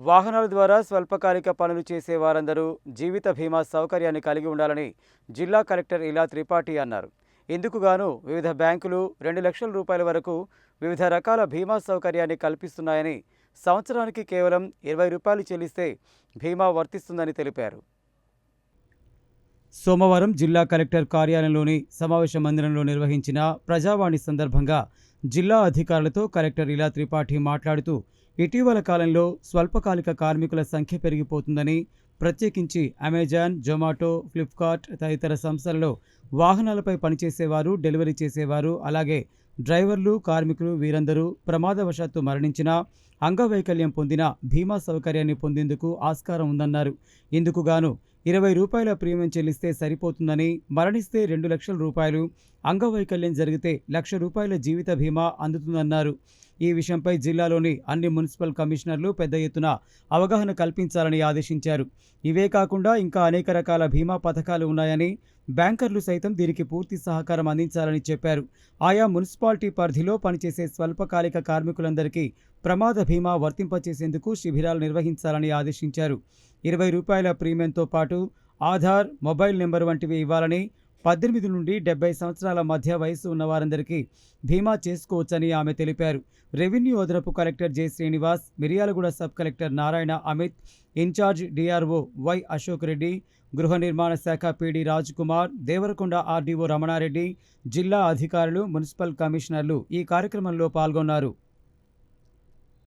వాహనాల ద్వారా స్వల్పకాలిక పనులు చేసే వారందరూ జీవిత బీమా సౌకర్యాన్ని కలిగి ఉండాలని జిల్లా కలెక్టర్ ఇలా త్రిపాఠి అన్నారు. ఇందుకుగాను వివిధ బ్యాంకులు రెండు లక్షల రూపాయల వరకు వివిధ రకాల బీమా సౌకర్యాన్ని కల్పిస్తున్నాయని సంవత్సరానికి కేవలం ఇరవై రూపాయలు చెల్లిస్తే బీమా వర్తిస్తుందని తెలిపారు. సోమవారం జిల్లా కలెక్టర్ కార్యాలయంలోని సమావేశ మందిరంలో నిర్వహించిన ప్రజావాణి సందర్భంగా జిల్లా అధికారులతో కలెక్టర్ ఇలా త్రిపాఠి మాట్లాడుతూ ఇటీవల కాలంలో స్వల్పకాలిక కార్మికుల సంఖ్య పెరిగిపోతుందని ప్రత్యేకించి అమెజాన్ జొమాటో ఫ్లిప్కార్ట్ తదితర సంస్థలలో వాహనాలపై పనిచేసేవారు డెలివరీ చేసేవారు అలాగే డ్రైవర్లు కార్మికులు వీరందరూ ప్రమాదవశాత్తు మరణించినా అంగవైకల్యం పొందిన బీమా సౌకర్యాన్ని పొందేందుకు ఆస్కారం ఉందన్నారు. ఇందుకు గాను ఇరవై రూపాయల ప్రీమియం చెల్లిస్తే సరిపోతుందని మరణిస్తే రెండు లక్షల రూపాయలు అంగవైకల్యం జరిగితే లక్ష రూపాయల జీవిత బీమా అందుతుందన్నారు. ఈ విషయంపై జిల్లాలోని అన్ని మున్సిపల్ కమిషనర్లు పెద్ద ఎత్తున అవగాహన కల్పించాలని ఆదేశించారు. ఇవే కాకుండా ఇంకా అనేక రకాల బీమా పథకాలు ఉన్నాయని బ్యాంకర్లు సైతం దీనికి పూర్తి సహకారం అందించాలని చెప్పారు. ఆయా మున్సిపాలిటీ పరిధిలో పనిచేసే స్వల్పకాలిక కార్మికులందరికీ ప్రమాద బీమా వర్తింపచేసేందుకు శిబిరాలు నిర్వహించాలని ఆదేశించారు. ఇరవై రూపాయల ప్రీమియంతో పాటు ఆధార్ మొబైల్ నెంబర్ వంటివి ఇవ్వాలని పద్దెనిమిది నుండి డెబ్బై సంవత్సరాల మధ్య వయసు ఉన్న వారందరికీ బీమా చేసుకోవచ్చని ఆమె తెలిపారు. రెవెన్యూ అదనపు collector J. Srinivas Miryalaguda sub collector Narayana Amit incharge DRO Y. Ashok Reddy గృహ నిర్మాణ శాఖ పిడి రాజ్ కుమార్ దేవరకొండ ఆర్డీఓ రమణారెడ్డి జిల్లా అధికారులు మున్సిపల్ కమిషనర్లు ఈ కార్యక్రమంలో పాల్గొన్నారు.